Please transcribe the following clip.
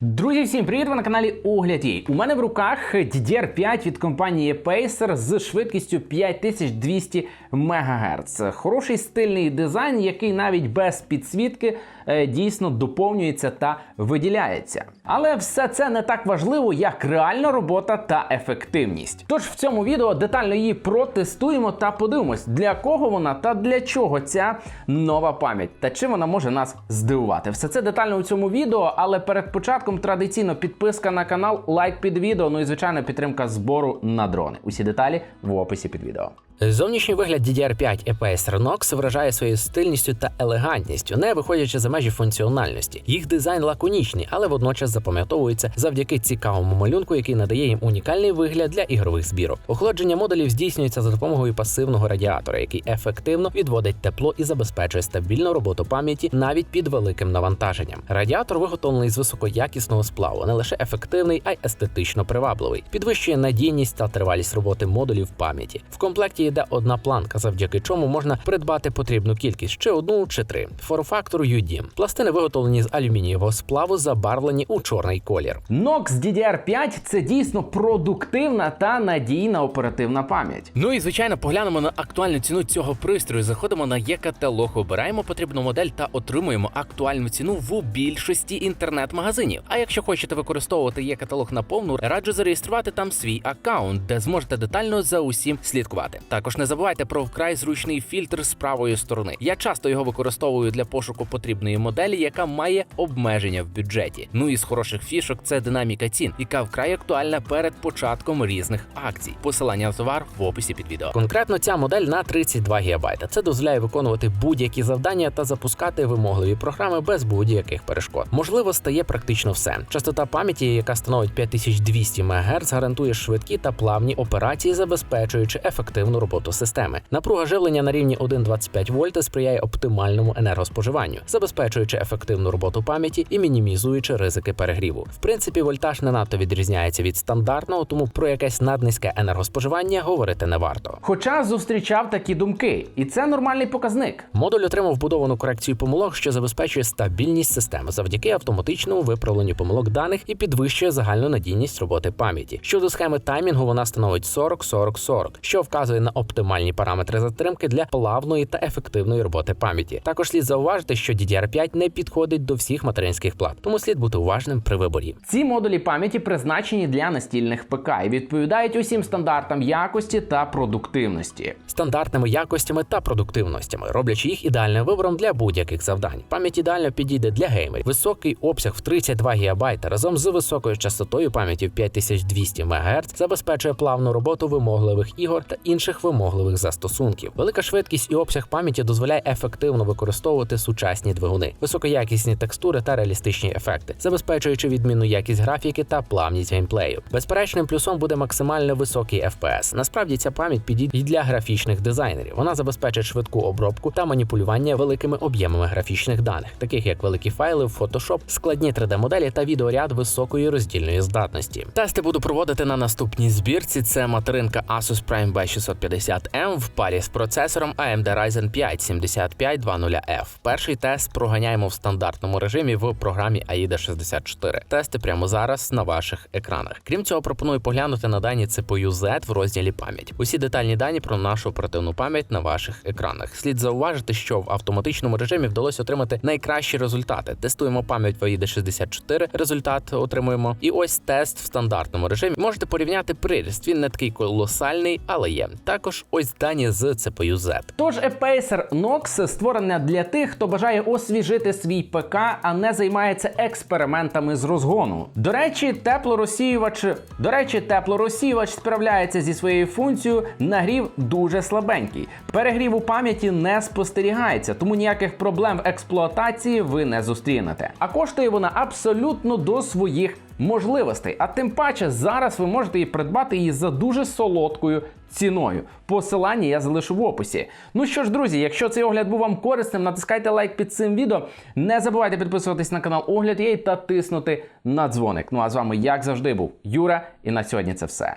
Друзі, всім привіт! Ви на каналі Огляді. У мене в руках DDR5 від компанії Pacer з швидкістю 5200 МГц. Хороший стильний дизайн, який навіть без підсвітки е, дійсно доповнюється та виділяється. Але все це не так важливо, як реальна робота та ефективність. Тож в цьому відео детально її протестуємо та подивимось, для кого вона та для чого ця нова пам'ять та чим вона може нас здивувати. Все це детально у цьому відео, але перед початком традиційно підписка на канал, лайк під відео, ну і звичайно підтримка збору на дрони. Усі деталі в описі під відео. Зовнішній вигляд DDR5 EPS Renox вражає своєю стильністю та елегантністю, не виходячи за межі функціональності. Їх дизайн лаконічний, але водночас запам'ятовується завдяки цікавому малюнку, який надає їм унікальний вигляд для ігрових збірок. Охолодження модулів здійснюється за допомогою пасивного радіатора, який ефективно відводить тепло і забезпечує стабільну роботу пам'яті навіть під великим навантаженням. Радіатор виготовлений з високоякісного сплаву, не лише ефективний, а й естетично привабливий. Підвищує надійність та тривалість роботи модулів пам'яті. В комплекті йде одна планка, завдяки чому можна придбати потрібну кількість чи одну, чи три. Форм-фактор UDIM. Пластини виготовлені з алюмінієвого сплаву, забарвлені у чорний колір. Nox DDR5 це дійсно продуктивна та надійна оперативна пам'ять. Ну і звичайно, поглянемо на актуальну ціну цього пристрою. Заходимо на є-каталог, обираємо потрібну модель та отримуємо актуальну ціну в більшості інтернет-магазинів. А якщо хочете використовувати є-каталог на повну, раджу зареєструвати там свій аккаунт, де зможете детально за усім слідкувати. Також не забувайте про вкрай зручний фільтр з правої сторони. Я часто його використовую для пошуку потрібної моделі, яка має обмеження в бюджеті. Ну і з хороших фішок це динаміка цін, яка вкрай актуальна перед початком різних акцій. Посилання на товар в описі під відео. Конкретно ця модель на 32 ГБ. Це дозволяє виконувати будь-які завдання та запускати вимогливі програми без будь-яких перешкод. Можливо, стає практично все. Частота пам'яті, яка становить 5200 МГц, гарантує швидкі та плавні операції, забезпечуючи ефективну роботу системи. Напруга живлення на рівні 1,25 вольта сприяє оптимальному енергоспоживанню, забезпечуючи ефективну роботу пам'яті і мінімізуючи ризики перегріву. В принципі, вольтаж не надто відрізняється від стандартного, тому про якесь наднизьке енергоспоживання говорити не варто. Хоча зустрічав такі думки, і це нормальний показник. Модуль отримав вбудовану корекцію помилок, що забезпечує стабільність системи завдяки автоматичному виправленню помилок даних і підвищує загальну надійність роботи пам'яті. Щодо схеми таймінгу, вона становить 40-40-40, що вказує на оптимальні параметри затримки для плавної та ефективної роботи пам'яті. Також слід зауважити, що DDR5 не підходить до всіх материнських плат, тому слід бути уважним при виборі. Ці модулі пам'яті призначені для настільних ПК і відповідають усім стандартам якості та продуктивності. стандартними якостями та продуктивностями, роблячи їх ідеальним вибором для будь-яких завдань. Пам'ять ідеально підійде для геймерів. Високий обсяг в 32 ГБ разом з високою частотою пам'яті в 5200 МГц забезпечує плавну роботу вимогливих ігор та інших вимогливих застосунків. Велика швидкість і обсяг пам'яті дозволяє ефективно використовувати сучасні двигуни, високоякісні текстури та реалістичні ефекти, забезпечуючи відмінну якість графіки та плавність геймплею. Безперечним плюсом буде максимально високий FPS. Насправді ця пам'ять підійде і для графічних дизайнерів. Вона забезпечить швидку обробку та маніпулювання великими об'ємами графічних даних, таких як великі файли в Photoshop, складні 3D-моделі та відеоряд високої роздільної здатності. Тести буду проводити на наступній збірці. Це материнка Asus Prime B650M в парі з процесором AMD Ryzen 5 7520F. Перший тест проганяємо в стандартному режимі в програмі AIDA 64. Тести прямо зараз на ваших екранах. Крім цього, пропоную поглянути на дані CPU Z в розділі пам'ять. Усі детальні дані про нашу оперативну пам'ять на ваших екранах. Слід зауважити, що в автоматичному режимі вдалося отримати найкращі результати. Тестуємо пам'ять в AIDA 64, результат отримуємо. І ось тест в стандартному режимі. Можете порівняти приріст. Він не такий колосальний, але є. Також ось дані з CPU Z. Тож Pacer Nox створена для тих, хто бажає освіжити свій ПК, а не займається експериментами з розгону. До речі, теплорозсіювач, до речі, теплорозсіювач справляється зі своєю функцією. Нагрів дуже слабенький. Перегрів у пам'яті не спостерігається, тому ніяких проблем в експлуатації ви не зустрінете. А коштує вона абсолютно до своїх можливостей. А тим паче зараз ви можете її придбати її за дуже солодкою ціною. Посилання я залишу в описі. Ну що ж, друзі, якщо цей огляд був вам корисним, натискайте лайк під цим відео. Не забувайте підписуватись на канал Огляд Єй та тиснути на дзвоник. Ну а з вами, як завжди, був Юра, і на сьогодні це все.